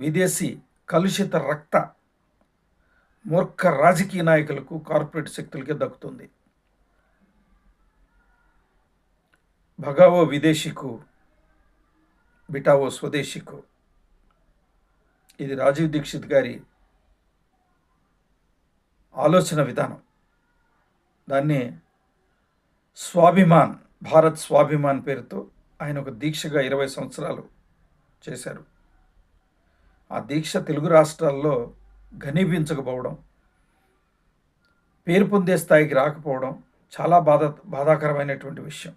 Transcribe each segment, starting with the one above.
విదేశీ కలుషిత రక్త మూర్ఖ రాజకీయ నాయకులకు కార్పొరేట్ శక్తులకే దక్కుతుంది. భగావో విదేశీకు బిటావో స్వదేశీకు. ఇది రాజీవ్ దీక్షిత్ గారి ఆలోచన విధానం. దాన్ని స్వాభిమాన్ భారత్ స్వాభిమాన్ పేరుతో ఆయన ఒక దీక్షగా ఇరవై సంవత్సరాలు చేశారు. ఆ దీక్ష తెలుగు రాష్ట్రాల్లో ఘనీభించకపోవడం పేరు పొందే స్థాయికి రాకపోవడం చాలా బాధ బాధాకరమైనటువంటి విషయం.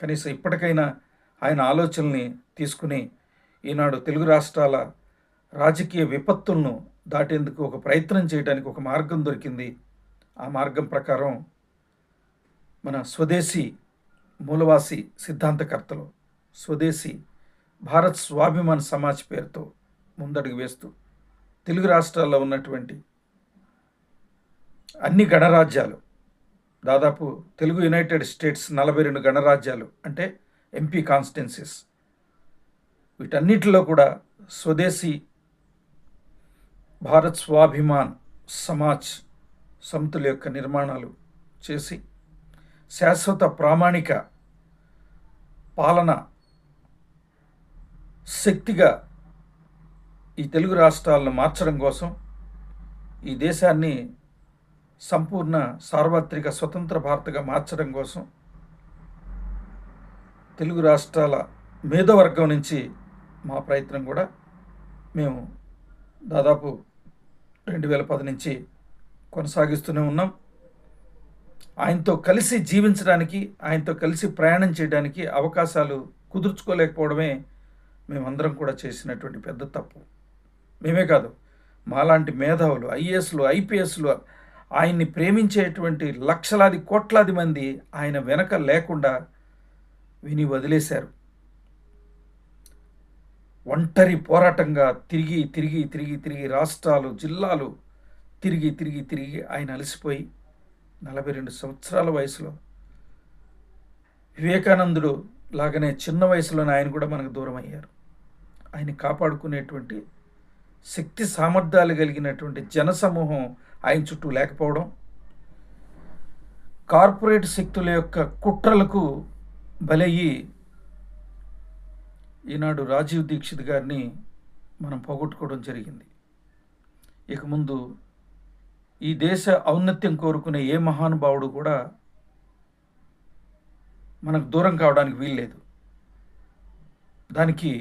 కనీసం ఇప్పటికైనా ఆయన ఆలోచనల్ని తీసుకుని ఈనాడు తెలుగు రాష్ట్రాల రాజకీయ విపత్తులను దాటేందుకు ఒక ప్రయత్నం చేయడానికి ఒక మార్గం దొరికింది. ఆ మార్గం ప్రకారం మన స్వదేశీ మూలవాసి సిద్ధాంతకర్తలు స్వదేశీ భారత్ స్వాభిమాన్ సమాజ్ పేరుతో ముందడుగు వేస్తూ తెలుగు రాష్ట్రాల్లో ఉన్నటువంటి అన్ని గణరాజ్యాలు దాదాపు తెలుగు యునైటెడ్ స్టేట్స్ నలభై రెండు గణరాజ్యాలు అంటే ఎంపీ కాన్స్టిట్యున్సీస్. వీటన్నిటిలో కూడా స్వదేశీ భారత్ స్వాభిమాన్ సమాజ్ సమతుల యొక్క నిర్మాణాలు చేసి శాశ్వత ప్రామాణిక పాలన శక్తిగా ఈ తెలుగు రాష్ట్రాలను మార్చడం కోసం ఈ దేశాన్ని సంపూర్ణ సార్వత్రిక స్వతంత్ర భారత్గా మార్చడం కోసం తెలుగు రాష్ట్రాల మేధోవర్గం నుంచి మా ప్రయత్నం కూడా మేము దాదాపు రెండు వేల పది నుంచి కొనసాగిస్తూనే ఉన్నాం. ఆయనతో కలిసి జీవించడానికి ఆయనతో కలిసి ప్రయాణం చేయడానికి అవకాశాలు కుదుర్చుకోలేకపోవడమే మేమందరం కూడా చేసినటువంటి పెద్ద తప్పు. మేమే కాదు మాలాంటి మేధావులు ఐఏఎస్లు ఐపీఎస్లు ఆయన్ని ప్రేమించేటువంటి లక్షలాది కోట్లాది మంది ఆయన వెనక లేకుండా విని వదిలేశారు. ఒంటరి పోరాటంగా తిరిగి తిరిగి తిరిగి తిరిగి రాష్ట్రాలు జిల్లాలు తిరిగి తిరిగి తిరిగి ఆయన అలసిపోయి నలభై రెండు సంవత్సరాల వయసులో వివేకానందుడు లాగానే చిన్న వయసులోనే ఆయన కూడా మనకు దూరం అయ్యారు ఆయన కాపాడుకునేటువంటి శక్తి సామర్థ్యాలు కలిగినటువంటి జనసమూహం ఆయన చుట్టూ లేకపోవడం కార్పొరేట్ శక్తుల యొక్క కుట్రలకు బలయ్యి ఈనాడు రాజీవ్ దీక్షిత్ గారిని మనం పోగొట్టుకోవడం జరిగింది. ఇక ముందు ఈ దేశ ఔన్నత్యం కోరుకునే ఏ మహానుభావుడు కూడా మనకు దూరం కావడానికి వీల్లేదు. దానికి